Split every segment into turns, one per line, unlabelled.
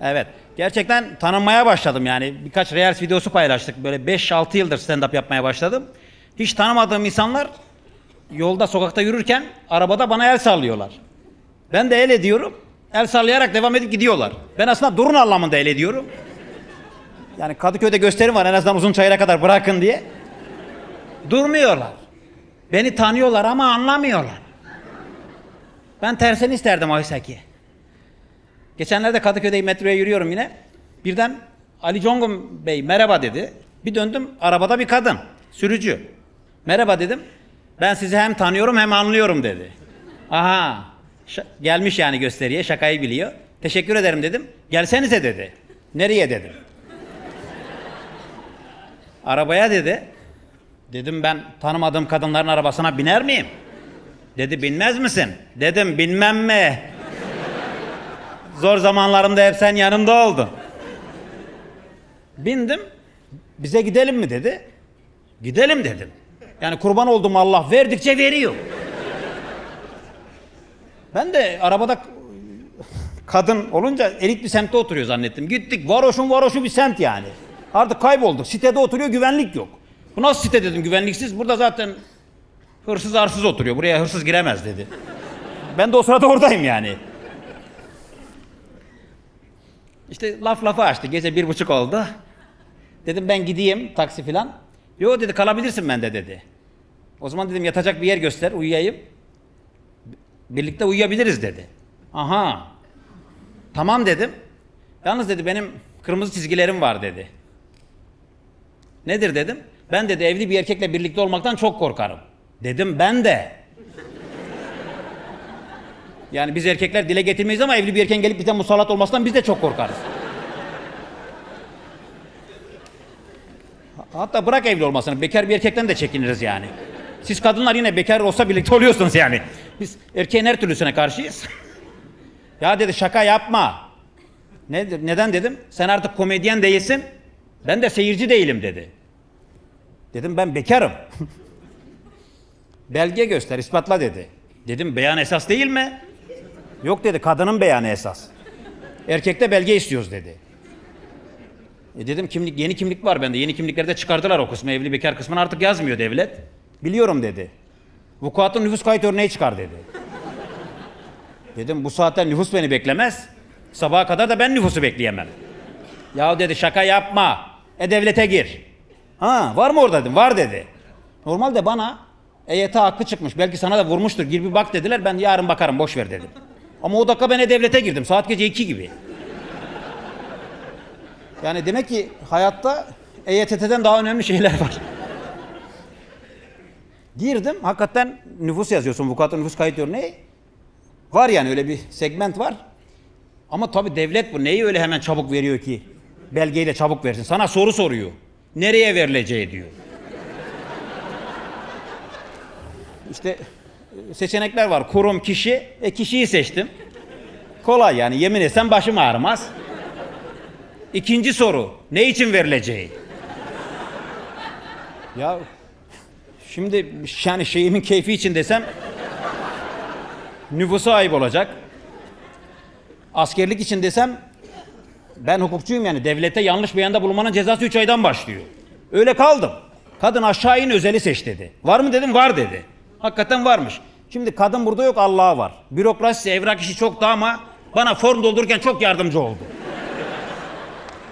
Evet. Gerçekten tanınmaya başladım yani. Birkaç Reels videosu paylaştık. Böyle 5-6 yıldır stand-up yapmaya başladım. Hiç tanımadığım insanlar yolda, sokakta yürürken arabada bana el sallıyorlar. Ben de el ediyorum. El sallayarak devam edip gidiyorlar. Ben aslında durun anlamında el ediyorum. Yani Kadıköy'de gösterim var en azından uzun çayıra kadar bırakın diye. Durmuyorlar. Beni tanıyorlar ama anlamıyorlar. Ben tersini isterdim oysa ki. Geçenlerde Kadıköy'de metroya yürüyorum yine. Birden Ali Congun Bey merhaba dedi. Bir döndüm arabada bir kadın. Sürücü. Merhaba dedim. Ben sizi hem tanıyorum hem anlıyorum dedi. Aha. Gelmiş yani gösteriye şakayı biliyor. Teşekkür ederim dedim. Gelsenize dedi. Nereye dedim. Arabaya dedi. Dedim ben tanımadığım kadınların arabasına biner miyim? Dedi binmez misin? Dedim binmem mi? Zor zamanlarımda hep sen yanımda oldun. Bindim. Bize gidelim mi dedi. Gidelim dedim. Yani kurban oldum Allah verdikçe veriyor. Ben de arabada kadın olunca elit bir semtte oturuyor zannettim. Gittik varoşun varoşu bir semt yani. Artık kaybolduk. Sitede oturuyor güvenlik yok. Bu nasıl site dedim güvenliksiz. Burada zaten hırsız arsız oturuyor. Buraya hırsız giremez dedi. Ben de o sırada oradayım yani. İşte laf lafı açtı. Gece bir buçuk oldu. Dedim ben gideyim taksi filan. Yo dedi kalabilirsin bende dedi. O zaman dedim yatacak bir yer göster uyuyayım. Birlikte uyuyabiliriz dedi. Aha. Tamam dedim. Yalnız dedi benim kırmızı çizgilerim var dedi. Nedir dedim. Ben dedi evli bir erkekle birlikte olmaktan çok korkarım. Dedim ben de. Yani biz erkekler dile getirmeyiz ama evli bir erkeğin gelip bize musallat olmasından biz de çok korkarız. Hatta bırak evli olmasını, bekar bir erkekten de çekiniriz yani. Siz kadınlar yine bekar olsa birlikte oluyorsunuz yani. Biz erkeğin her türlüsüne karşıyız. ya dedi şaka yapma. Ne, neden dedim? Sen artık komedyen değilsin. Ben de seyirci değilim dedi. Dedim ben bekarım. Belge göster, ispatla dedi. Dedim beyan esas değil mi? Yok dedi, kadının beyanı esas. Erkekte belge istiyoruz dedi. E dedim kimlik, yeni kimlik var bende. Yeni kimliklerde çıkardılar o kısmı, evli bekar kısmını artık yazmıyor devlet. Biliyorum dedi. Vukuatın nüfus kayıt örneği çıkar dedi. Dedim bu saatten nüfus beni beklemez. Sabaha kadar da ben nüfusu bekleyemem. Ya dedi şaka yapma. E devlete gir. Ha var mı orada dedim. Var dedi. Normalde bana EYT hakkı çıkmış. Belki sana da vurmuştur. Gir bir bak dediler. Ben yarın bakarım boş ver dedim. Ama o dakika ben E-Devlet'e girdim. Saat gece iki gibi. Yani demek ki hayatta EYT'den daha önemli şeyler var. Girdim. Hakikaten nüfus yazıyorsun. Vukuatın nüfus kayıt örneği. Var yani öyle bir segment var. Ama tabii devlet bu neyi öyle hemen çabuk veriyor ki? Belgeyle çabuk versin. Sana soru soruyor. Nereye verileceği diyor. İşte e, seçenekler var. Kurum, kişi. E kişiyi seçtim. Kolay yani. Yemin etsem başım ağrımaz. İkinci soru. Ne için verileceği? Ya şimdi yani şeyimin keyfi için desem nüfusa ayıp olacak. Askerlik için desem ben hukukçuyum yani devlete yanlış beyanda bulunmanın cezası 3 aydan başlıyor. Öyle kaldım. Kadın aşağı in özeli seç dedi. Var mı dedim var dedi. Hakikaten varmış. Şimdi kadın burada yok Allah'a var. Bürokrasi evrak işi çoktu ama bana form doldururken çok yardımcı oldu.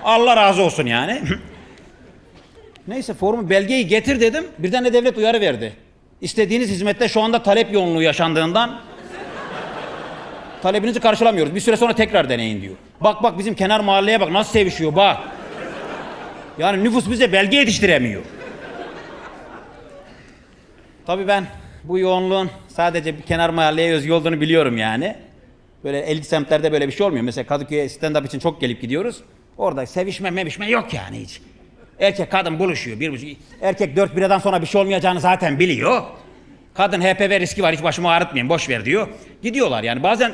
Allah razı olsun yani. Neyse formu belgeyi getir dedim. Birden de devlet uyarı verdi. İstediğiniz hizmette şu anda talep yoğunluğu yaşandığından talebinizi karşılamıyoruz. Bir süre sonra tekrar deneyin diyor. Bak bak bizim kenar mahalleye bak nasıl sevişiyor bak. Yani nüfus bize belge yetiştiremiyor. Tabii ben bu yoğunluğun sadece bir kenar mahalleye özgü olduğunu biliyorum yani. Böyle elit semtlerde böyle bir şey olmuyor. Mesela Kadıköy'e stand-up için çok gelip gidiyoruz. Orada sevişme mevişme yok yani hiç. Erkek kadın buluşuyor. Bir buçuk, erkek dört biradan sonra bir şey olmayacağını zaten biliyor. Kadın HPV riski var hiç başımı ağrıtmayayım boş ver diyor. Gidiyorlar yani bazen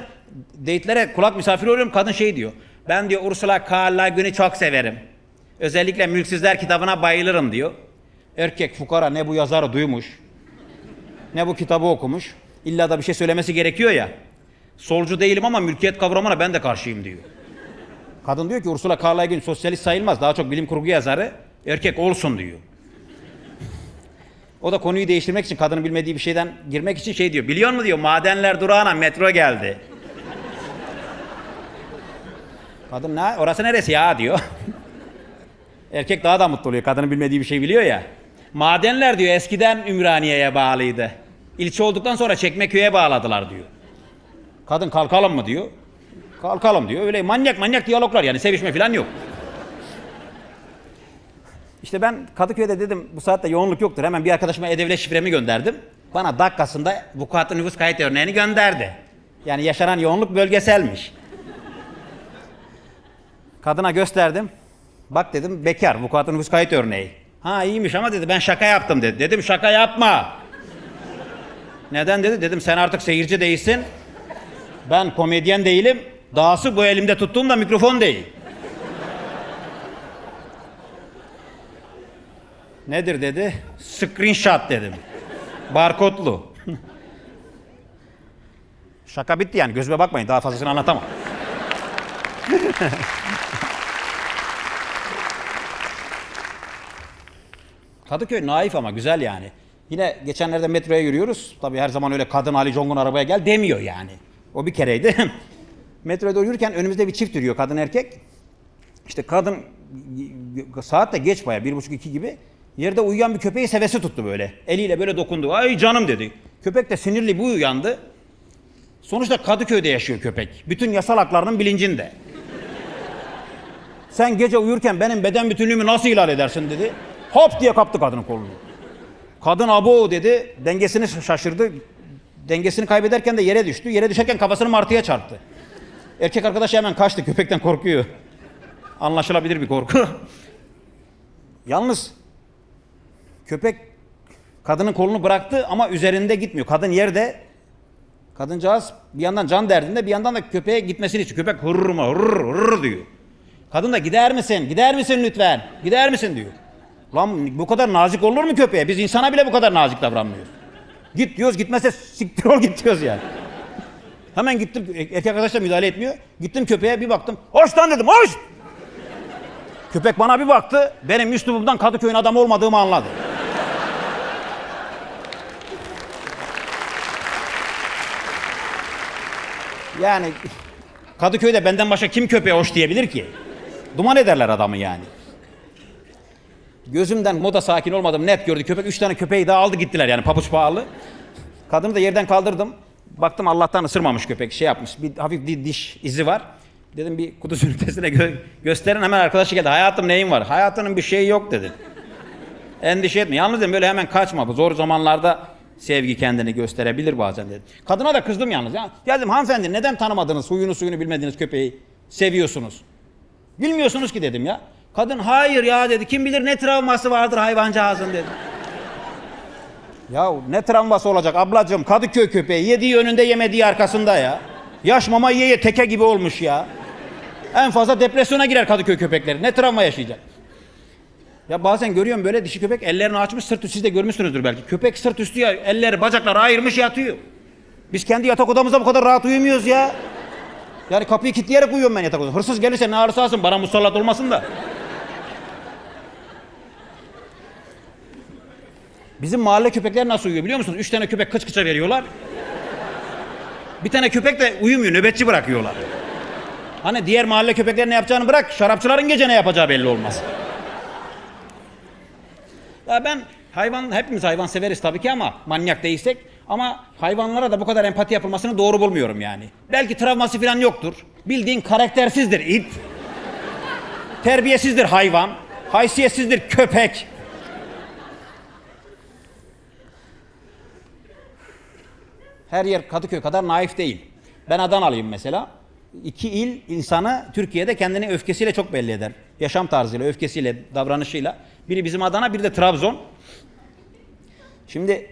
date'lere kulak misafiri oluyorum kadın şey diyor. Ben diyor Ursula K. Le Guin'i çok severim. Özellikle Mülksüzler kitabına bayılırım diyor. Erkek fukara ne bu yazarı duymuş. Ne bu kitabı okumuş. İlla da bir şey söylemesi gerekiyor ya. Solcu değilim ama mülkiyet kavramına ben de karşıyım diyor. Kadın diyor ki Ursula K. Le Guin sosyalist sayılmaz. Daha çok bilim kurgu yazarı. Erkek olsun diyor. O da konuyu değiştirmek için kadının bilmediği bir şeyden girmek için şey diyor. Biliyor musun diyor madenler durağına metro geldi. Kadın ne? Orası neresi ya diyor. Erkek daha da mutlu oluyor. Kadının bilmediği bir şey biliyor ya. Madenler diyor eskiden Ümraniye'ye bağlıydı. İlçe olduktan sonra Çekmeköy'e bağladılar diyor. Kadın kalkalım mı diyor. Kalkalım diyor. Öyle manyak manyak diyaloglar yani sevişme falan yok. İşte ben Kadıköy'de dedim bu saatte yoğunluk yoktur. Hemen bir arkadaşıma e-devlet şifremi gönderdim. Bana dakikasında vukuatlı nüfus kayıt örneğini gönderdi. Yani yaşanan yoğunluk bölgeselmiş. Kadına gösterdim. Bak dedim bekar vukuatlı nüfus kayıt örneği. Ha iyiymiş ama dedi ben şaka yaptım dedi. Dedim şaka yapma. Neden dedi? Dedim sen artık seyirci değilsin. Ben komedyen değilim. Dahası bu elimde tuttuğum da mikrofon değil. Nedir dedi? Screenshot dedim. Barkodlu. Şaka bitti yani gözüme bakmayın daha fazlasını anlatamam. Kadıköy naif ama güzel yani. Yine geçenlerde metroya yürüyoruz. Tabii her zaman öyle kadın Ali Congun arabaya gel demiyor yani. O bir kereydi. Metroya doğru yürürken önümüzde bir çift yürüyor kadın erkek. İşte kadın saat de geç baya bir buçuk iki gibi yerde uyuyan bir köpeği sevesi tuttu böyle. Eliyle böyle dokundu. Ay canım dedi. Köpek de sinirli bu uyandı. Sonuçta Kadıköy'de yaşıyor köpek. Bütün yasal haklarının bilincinde. Sen gece uyurken benim beden bütünlüğümü nasıl ihlal edersin dedi. Hop diye kaptı kadının kolunu. Kadın abo dedi. Dengesini şaşırdı. Dengesini kaybederken de yere düştü. Yere düşerken kafasını martıya çarptı. Erkek arkadaşı hemen kaçtı. Köpekten korkuyor. Anlaşılabilir bir korku. Yalnız köpek kadının kolunu bıraktı ama üzerinde gitmiyor. Kadın yerde kadıncağız bir yandan can derdinde bir yandan da köpeğe gitmesini istiyor. Köpek hırr mı hırr hırr diyor. Kadın da gider misin? Gider misin lütfen? Gider misin diyor. Lan bu kadar nazik olur mu köpeğe? Biz insana bile bu kadar nazik davranmıyoruz. Git diyoruz gitmezse siktir ol git diyoruz yani. Hemen gittim erkek arkadaş da müdahale etmiyor. Gittim köpeğe bir baktım. Hoş lan dedim hoş. Köpek bana bir baktı. Benim üslubumdan Kadıköy'ün adamı olmadığımı anladı. Yani Kadıköy'de benden başka kim köpeğe hoş diyebilir ki? Duman ederler adamı yani. Gözümden moda sakin olmadım net gördü köpek. Üç tane köpeği daha aldı gittiler yani papuç pahalı. Kadını da yerden kaldırdım. Baktım Allah'tan ısırmamış köpek şey yapmış. Bir hafif diş izi var. Dedim bir kutu ünitesine gö- gösterin hemen arkadaşı geldi. Hayatım neyin var? Hayatının bir şeyi yok dedi. Endişe etme. Yalnız dedim böyle hemen kaçma. Bu zor zamanlarda sevgi kendini gösterebilir bazen dedim. Kadına da kızdım yalnız. Ya. ya dedim hanımefendi neden tanımadınız, huyunu suyunu bilmediğiniz köpeği seviyorsunuz? Bilmiyorsunuz ki dedim ya. Kadın hayır ya dedi. Kim bilir ne travması vardır hayvancağızın dedi. ya ne travması olacak ablacığım Kadıköy köpeği yediği önünde yemediği arkasında ya. Yaş mama yiye ye teke gibi olmuş ya. En fazla depresyona girer Kadıköy köpekleri. Ne travma yaşayacak? Ya bazen görüyorum böyle dişi köpek ellerini açmış sırt üstü siz de görmüşsünüzdür belki. Köpek sırt üstü ya elleri bacakları ayırmış yatıyor. Biz kendi yatak odamızda bu kadar rahat uyumuyoruz ya. Yani kapıyı kilitleyerek uyuyorum ben yatak odamda. Hırsız gelirse ne ağrısı alsın bana musallat olmasın da. Bizim mahalle köpekler nasıl uyuyor biliyor musunuz? Üç tane köpek kıç kıça veriyorlar. Bir tane köpek de uyumuyor, nöbetçi bırakıyorlar. Hani diğer mahalle köpekler ne yapacağını bırak, şarapçıların gece ne yapacağı belli olmaz. Ya ben hayvan, hepimiz hayvan severiz tabii ki ama manyak değilsek. Ama hayvanlara da bu kadar empati yapılmasını doğru bulmuyorum yani. Belki travması falan yoktur. Bildiğin karaktersizdir it. Terbiyesizdir hayvan. Haysiyetsizdir köpek. Her yer Kadıköy kadar naif değil. Ben Adanalıyım mesela. İki il insanı Türkiye'de kendini öfkesiyle çok belli eder. Yaşam tarzıyla, öfkesiyle, davranışıyla. Biri bizim Adana, biri de Trabzon. Şimdi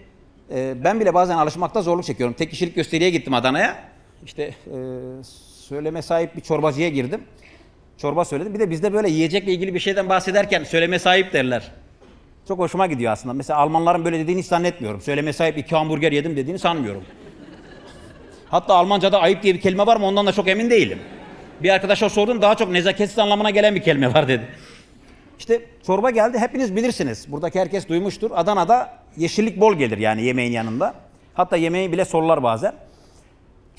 e, ben bile bazen alışmakta zorluk çekiyorum. Tek kişilik gösteriye gittim Adana'ya. İşte e, söyleme sahip bir çorbacıya girdim. Çorba söyledim. Bir de bizde böyle yiyecekle ilgili bir şeyden bahsederken söyleme sahip derler. Çok hoşuma gidiyor aslında. Mesela Almanların böyle dediğini hiç zannetmiyorum. Söyleme sahip iki hamburger yedim dediğini sanmıyorum. Hatta Almanca'da ayıp diye bir kelime var mı ondan da çok emin değilim. Bir arkadaşa sordum daha çok nezaketsiz anlamına gelen bir kelime var dedi. İşte çorba geldi hepiniz bilirsiniz. Buradaki herkes duymuştur. Adana'da yeşillik bol gelir yani yemeğin yanında. Hatta yemeği bile sorular bazen.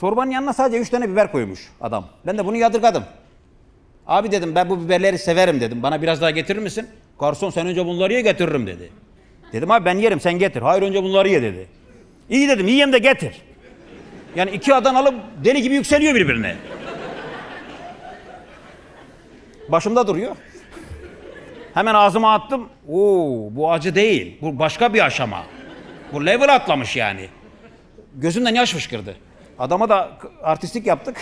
Çorbanın yanına sadece üç tane biber koymuş adam. Ben de bunu yadırgadım. Abi dedim ben bu biberleri severim dedim. Bana biraz daha getirir misin? Garson sen önce bunları ye getiririm dedi. Dedim abi ben yerim sen getir. Hayır önce bunları ye dedi. İyi dedim yiyeyim de getir. Yani iki Adanalı deli gibi yükseliyor birbirine. Başımda duruyor. Hemen ağzıma attım. Oo bu acı değil. Bu başka bir aşama. Bu level atlamış yani. Gözümden yaş fışkırdı. Adama da k- artistlik yaptık.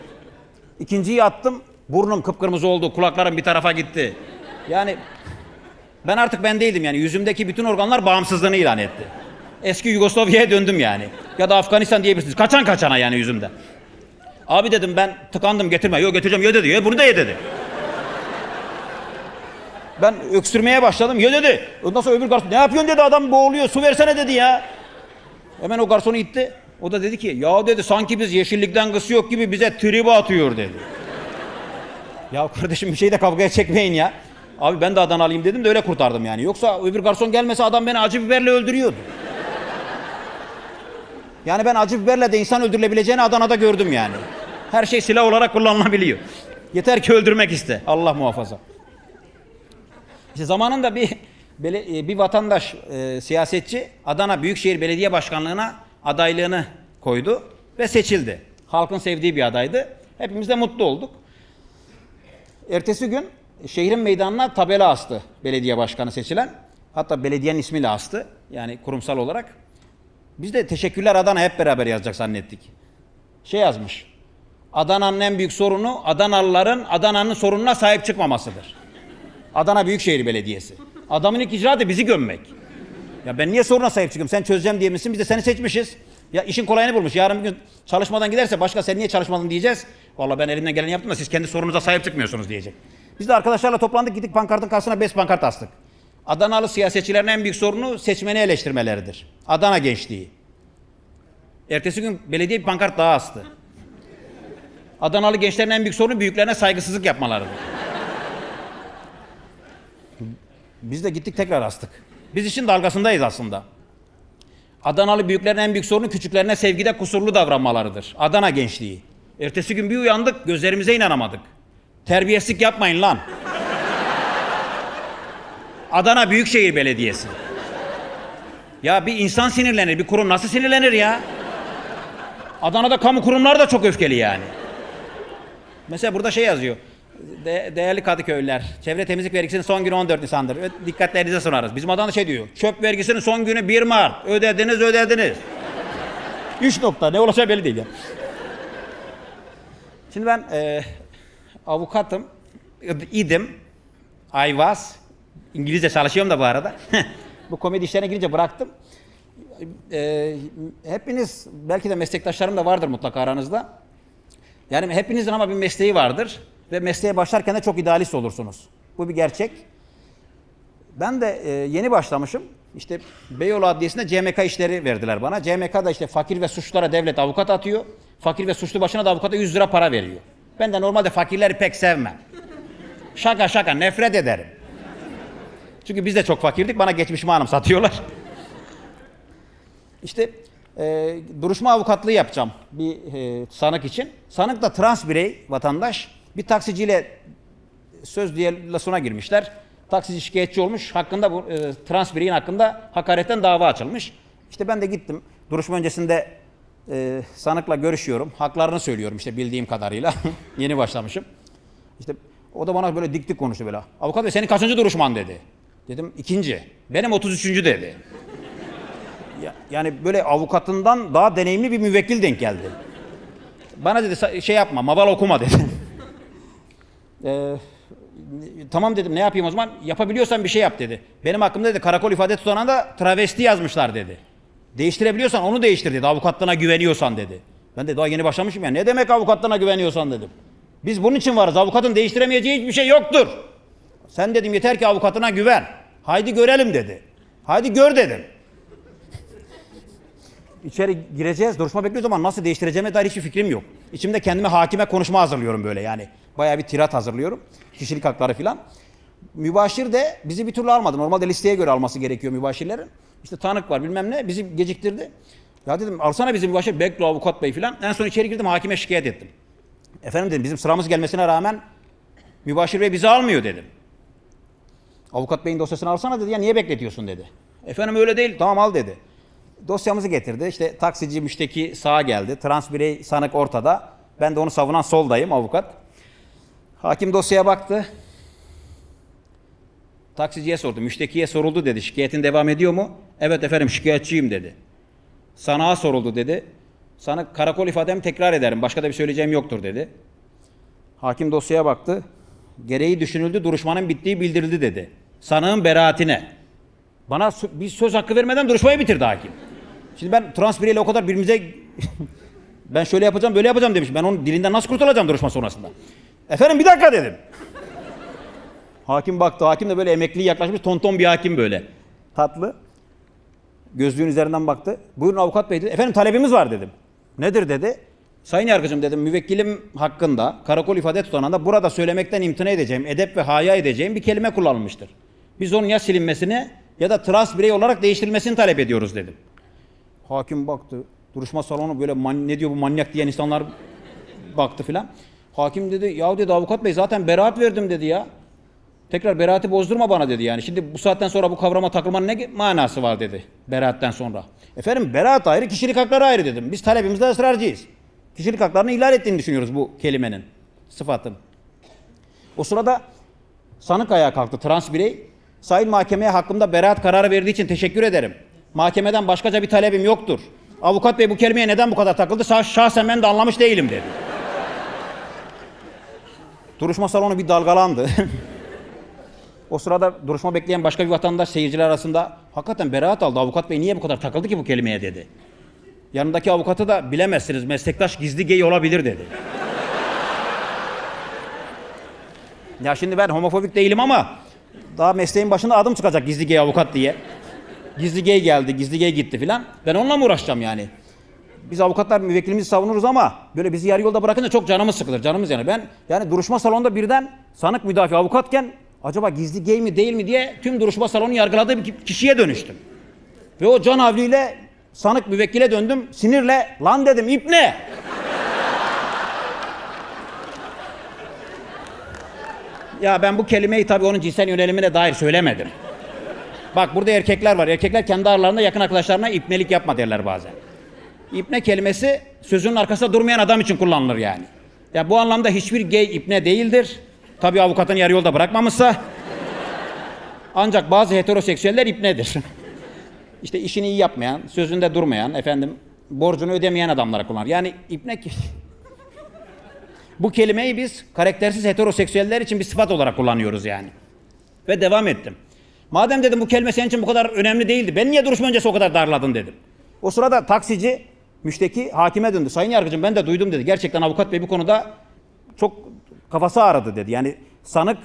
İkinciyi attım. Burnum kıpkırmızı oldu. Kulaklarım bir tarafa gitti. Yani ben artık ben değildim yani. Yüzümdeki bütün organlar bağımsızlığını ilan etti. Eski Yugoslavya'ya döndüm yani. Ya da Afganistan diyebilirsiniz. Kaçan kaçana yani yüzümde. Abi dedim ben tıkandım getirme. Yok getireceğim ye dedi. Ye bunu da ye dedi. Ben öksürmeye başladım. Ye dedi. Ondan sonra öbür garson ne yapıyorsun dedi adam boğuluyor. Su versene dedi ya. Hemen o garsonu itti. O da dedi ki ya dedi sanki biz yeşillikten kısı yok gibi bize tribe atıyor dedi. ya kardeşim bir şey de kavgaya çekmeyin ya. Abi ben de Adanalıyım dedim de öyle kurtardım yani. Yoksa öbür garson gelmese adam beni acı biberle öldürüyordu. Yani ben acı biberle de insan öldürülebileceğini Adana'da gördüm yani. Her şey silah olarak kullanılabiliyor. Yeter ki öldürmek iste. Allah muhafaza. İşte zamanında bir e, bir vatandaş e, siyasetçi Adana Büyükşehir Belediye Başkanlığı'na adaylığını koydu ve seçildi. Halkın sevdiği bir adaydı. Hepimiz de mutlu olduk. Ertesi gün şehrin meydanına tabela astı belediye başkanı seçilen. Hatta belediyenin ismiyle astı. Yani kurumsal olarak. Biz de teşekkürler Adana hep beraber yazacak zannettik. Şey yazmış. Adana'nın en büyük sorunu Adanalıların Adana'nın sorununa sahip çıkmamasıdır. Adana Büyükşehir Belediyesi. Adamın ilk icraatı bizi gömmek. Ya ben niye soruna sahip çıkıyorum? Sen çözeceğim diye misin? Biz de seni seçmişiz. Ya işin kolayını bulmuş. Yarın bir gün çalışmadan giderse başka sen niye çalışmadın diyeceğiz. Vallahi ben elimden geleni yaptım da siz kendi sorunuza sahip çıkmıyorsunuz diyecek. Biz de arkadaşlarla toplandık gittik pankartın karşısına beş pankart astık. Adanalı siyasetçilerin en büyük sorunu seçmeni eleştirmeleridir. Adana gençliği. Ertesi gün belediye bir pankart daha astı. Adanalı gençlerin en büyük sorunu büyüklerine saygısızlık yapmalarıdır. Biz de gittik tekrar astık. Biz işin dalgasındayız aslında. Adanalı büyüklerin en büyük sorunu küçüklerine sevgide kusurlu davranmalarıdır. Adana gençliği. Ertesi gün bir uyandık gözlerimize inanamadık. Terbiyesizlik yapmayın lan. Adana Büyükşehir Belediyesi. Ya bir insan sinirlenir, bir kurum nasıl sinirlenir ya? Adana'da kamu kurumları da çok öfkeli yani. Mesela burada şey yazıyor. De- değerli Kadıköylüler, çevre temizlik vergisinin son günü 14 Nisan'dır. Ö- dikkatlerinize sunarız. Bizim Adana şey diyor. Çöp vergisinin son günü 1 Mart. Ödediniz, ödediniz. 3 nokta. Ne olacağı belli değil ya. Şimdi ben e, avukatım. idim. I was. İngilizce çalışıyorum da bu arada. bu komedi işlerine girince bıraktım. E, hepiniz, belki de meslektaşlarım da vardır mutlaka aranızda. Yani hepinizin ama bir mesleği vardır ve mesleğe başlarken de çok idealist olursunuz. Bu bir gerçek. Ben de e, yeni başlamışım. İşte Beyoğlu Adliyesi'nde CMK işleri verdiler bana. CMK da işte fakir ve suçlulara devlet avukat atıyor. Fakir ve suçlu başına da avukata 100 lira para veriyor. Ben de normalde fakirleri pek sevmem. Şaka şaka nefret ederim. Çünkü biz de çok fakirdik. Bana geçmişimi anımsatıyorlar. İşte e, duruşma avukatlığı yapacağım bir e, sanık için. Sanık da trans birey vatandaş. Bir taksiciyle söz diyalosuna girmişler. Taksici şikayetçi olmuş. Hakkında bu e, trans bireyin hakkında hakaretten dava açılmış. İşte ben de gittim. Duruşma öncesinde e, sanıkla görüşüyorum. Haklarını söylüyorum işte bildiğim kadarıyla. Yeni başlamışım. İşte o da bana böyle dik dik konuştu böyle. Avukat bey senin kaçıncı duruşman dedi. Dedim ikinci. Benim 33. dedi. Ya- yani böyle avukatından daha deneyimli bir müvekkil denk geldi. Bana dedi "Sa- şey yapma, maval okuma dedi. Ee, tamam dedim ne yapayım o zaman? Yapabiliyorsan bir şey yap dedi. Benim hakkımda dedi karakol ifade tutanağında travesti yazmışlar dedi. Değiştirebiliyorsan onu değiştir dedi. Avukatlığına güveniyorsan dedi. Ben de daha yeni başlamışım ya. Ne demek avukatlığına güveniyorsan dedim. Biz bunun için varız. Avukatın değiştiremeyeceği hiçbir şey yoktur. Sen dedim yeter ki avukatına güven. Haydi görelim dedi. Haydi gör dedim. İçeri gireceğiz. Duruşma bekliyoruz ama nasıl değiştireceğime dair hiçbir fikrim yok. İçimde kendime hakime konuşma hazırlıyorum böyle yani. Bayağı bir tirat hazırlıyorum. Kişilik hakları filan. Mübaşir de bizi bir türlü almadı. Normalde listeye göre alması gerekiyor mübaşirlerin. İşte tanık var bilmem ne bizi geciktirdi. Ya dedim alsana bizi mübaşir bekle avukat bey filan. En son içeri girdim hakime şikayet ettim. Efendim dedim bizim sıramız gelmesine rağmen mübaşir bey bizi almıyor dedim. Avukat beyin dosyasını alsana dedi ya niye bekletiyorsun dedi. Efendim öyle değil tamam al dedi. Dosyamızı getirdi işte taksici müşteki sağa geldi. Trans birey sanık ortada. Ben de onu savunan soldayım avukat. Hakim dosyaya baktı. Taksiciye sordu. Müştekiye soruldu dedi. Şikayetin devam ediyor mu? Evet efendim şikayetçiyim dedi. Sanağa soruldu dedi. Sanık karakol ifademi tekrar ederim. Başka da bir söyleyeceğim yoktur dedi. Hakim dosyaya baktı. Gereği düşünüldü, duruşmanın bittiği bildirildi dedi. Sanığın beraatine. Bana bir söz hakkı vermeden duruşmayı bitirdi hakim. Şimdi ben trans bireyle o kadar birbirimize ben şöyle yapacağım, böyle yapacağım demiş. Ben onun dilinden nasıl kurtulacağım duruşma sonrasında? Efendim bir dakika dedim. Hakim baktı. Hakim de böyle emekli yaklaşmış tonton bir hakim böyle. Tatlı. Gözlüğün üzerinden baktı. Buyurun avukat bey dedi. Efendim talebimiz var dedim. Nedir dedi. Sayın yargıcım dedim müvekkilim hakkında karakol ifade tutanağında burada söylemekten imtina edeceğim, edep ve haya edeceğim bir kelime kullanılmıştır. Biz onun ya silinmesini ya da trans birey olarak değiştirilmesini talep ediyoruz dedim. Hakim baktı. Duruşma salonu böyle man- ne diyor bu manyak diyen insanlar baktı filan. Hakim dedi ya dedi avukat bey zaten beraat verdim dedi ya. Tekrar beraati bozdurma bana dedi yani. Şimdi bu saatten sonra bu kavrama takılmanın ne manası var dedi beraatten sonra. Efendim beraat ayrı, kişilik hakları ayrı dedim. Biz talebimizde ısrarcıyız. Kişilik haklarını ihlal ettiğini düşünüyoruz bu kelimenin, sıfatın. O sırada sanık ayağa kalktı trans birey. Sayın mahkemeye hakkımda beraat kararı verdiği için teşekkür ederim. Mahkemeden başkaca bir talebim yoktur. Avukat bey bu kelimeye neden bu kadar takıldı? Şah- Şahsen ben de anlamış değilim dedi. Duruşma salonu bir dalgalandı. O sırada duruşma bekleyen başka bir vatandaş seyirciler arasında hakikaten beraat aldı. Avukat bey niye bu kadar takıldı ki bu kelimeye dedi. Yanındaki avukatı da bilemezsiniz meslektaş gizli gay olabilir dedi. ya şimdi ben homofobik değilim ama daha mesleğin başında adım çıkacak gizli gay avukat diye. Gizli gay geldi, gizli gay gitti filan. Ben onunla mı uğraşacağım yani? Biz avukatlar müvekkilimizi savunuruz ama böyle bizi yarı yolda bırakınca çok canımız sıkılır. Canımız yani. Ben yani duruşma salonunda birden sanık müdafi avukatken acaba gizli gay mi değil mi diye tüm duruşma salonu yargıladığı bir kişiye dönüştüm. Ve o can havliyle sanık müvekkile döndüm. Sinirle lan dedim ip ne? Ya ben bu kelimeyi tabii onun cinsel yönelimine dair söylemedim. Bak burada erkekler var. Erkekler kendi aralarında yakın arkadaşlarına ipnelik yapma derler bazen. İpne kelimesi sözünün arkasında durmayan adam için kullanılır yani. Ya bu anlamda hiçbir gay ipne değildir. Tabii avukatın yarı yolda bırakmamışsa. Ancak bazı heteroseksüeller ipnedir. işte işini iyi yapmayan, sözünde durmayan, efendim borcunu ödemeyen adamlara kullanır. Yani ipne Bu kelimeyi biz karaktersiz heteroseksüeller için bir sıfat olarak kullanıyoruz yani. Ve devam ettim. Madem dedim bu kelime senin için bu kadar önemli değildi. Ben niye duruşma öncesi o kadar darladın dedim. O sırada taksici müşteki hakime döndü. Sayın yargıcım ben de duydum dedi. Gerçekten avukat bey bu konuda çok kafası ağrıdı dedi. Yani sanık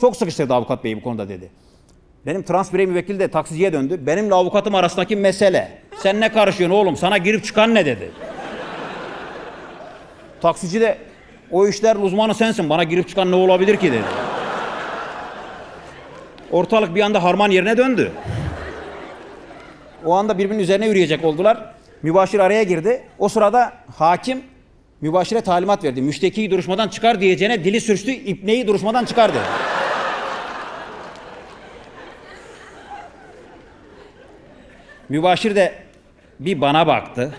çok sıkıştırdı avukat beyi bu konuda dedi. Benim trans birey müvekkili de taksiciye döndü. Benimle avukatım arasındaki mesele. Sen ne karışıyorsun oğlum? Sana girip çıkan ne dedi. Taksici de o işler uzmanı sensin. Bana girip çıkan ne olabilir ki dedi. Ortalık bir anda harman yerine döndü. O anda birbirinin üzerine yürüyecek oldular. Mübaşir araya girdi. O sırada hakim mübaşire talimat verdi. Müştekiyi duruşmadan çıkar diyeceğine dili sürçtü, ipneyi duruşmadan çıkar dedi. Mübaşir de bir bana baktı.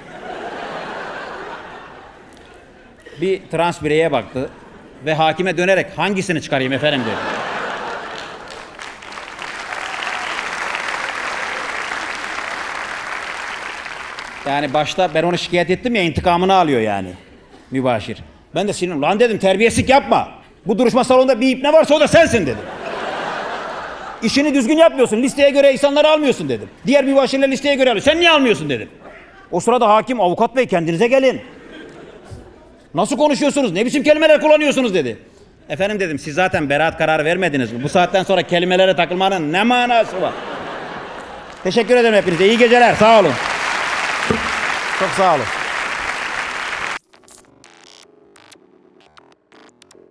Bir trans bireye baktı ve hakime dönerek hangisini çıkarayım efendim dedi. Yani başta ben onu şikayet ettim ya intikamını alıyor yani mübaşir. Ben de sinirlendim. Lan dedim terbiyesizlik yapma. Bu duruşma salonunda bir ipne varsa o da sensin dedim. İşini düzgün yapmıyorsun. Listeye göre insanları almıyorsun dedim. Diğer mübaşirler listeye göre alıyor. Sen niye almıyorsun dedim. O sırada hakim avukat bey kendinize gelin. Nasıl konuşuyorsunuz? Ne biçim kelimeler kullanıyorsunuz dedi. Efendim dedim siz zaten beraat kararı vermediniz mi? Bu saatten sonra kelimelere takılmanın ne manası var? Teşekkür ederim hepinize. İyi geceler. Sağ olun. Çok sağ olun.